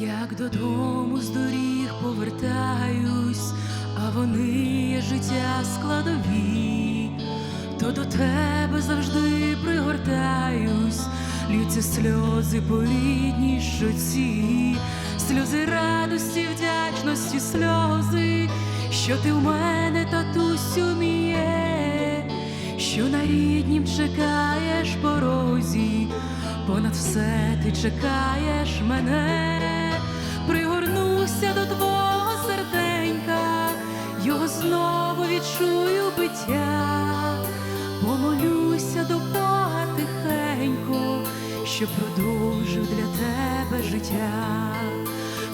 Як додому з доріг повертаюсь, а вони є життя складові, то до тебе завжди пригортаюсь, лються сльози по рідній щоці, сльози радості, вдячності, сльози, що ти в мене, татусю мій є, що на ріднім чекаєш порозі, понад все ти чекаєш мене, пригорнуся до твого серденька, його знову відчую биття, помолюся до Бога тихенько, що продовжив для тебе життя,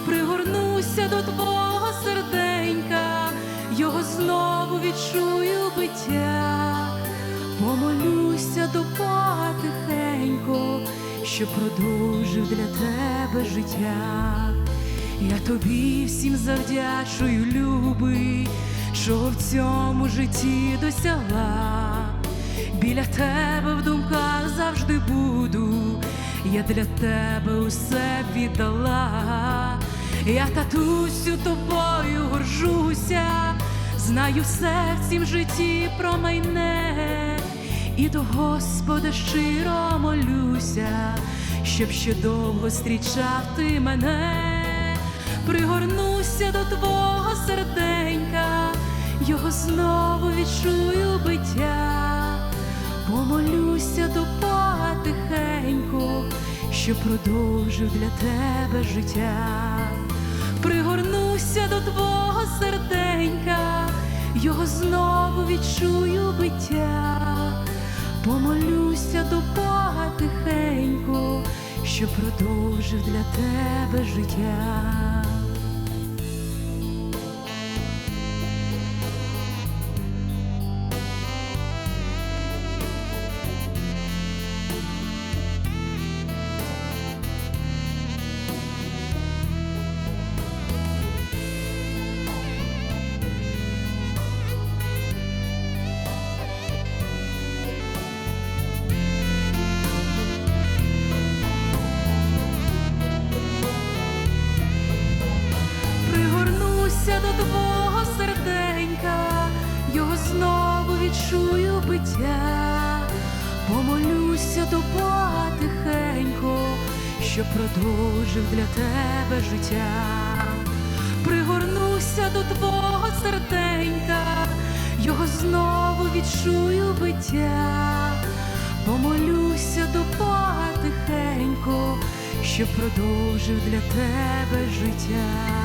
пригорнуся до твого серденька, його знову відчую биття, помолюся до Бога що продовжив для тебе життя. Я тобі всім завдячую, любий, що в цьому житті досягла. Біля тебе в думках завжди буду, я для тебе усе віддала. Я татусю тобою горжуся, знаю все в цім житті про майне, і до Господа щиро молюся, щоб ще довго зустрічав ти мене, пригорнуся до твого серденька, його знову відчую биття, помолюся до Бога тихенько, що продовжив для тебе життя, пригорнуся до твого серденька, його знову відчую биття, помолюся до Бога тихенько, що продовжив для тебе життя. Що продовжив для тебе життя, пригорнуся до твого серденька, його знову відчую биття, помолюся до Бога тихенько, що продовжив для тебе життя.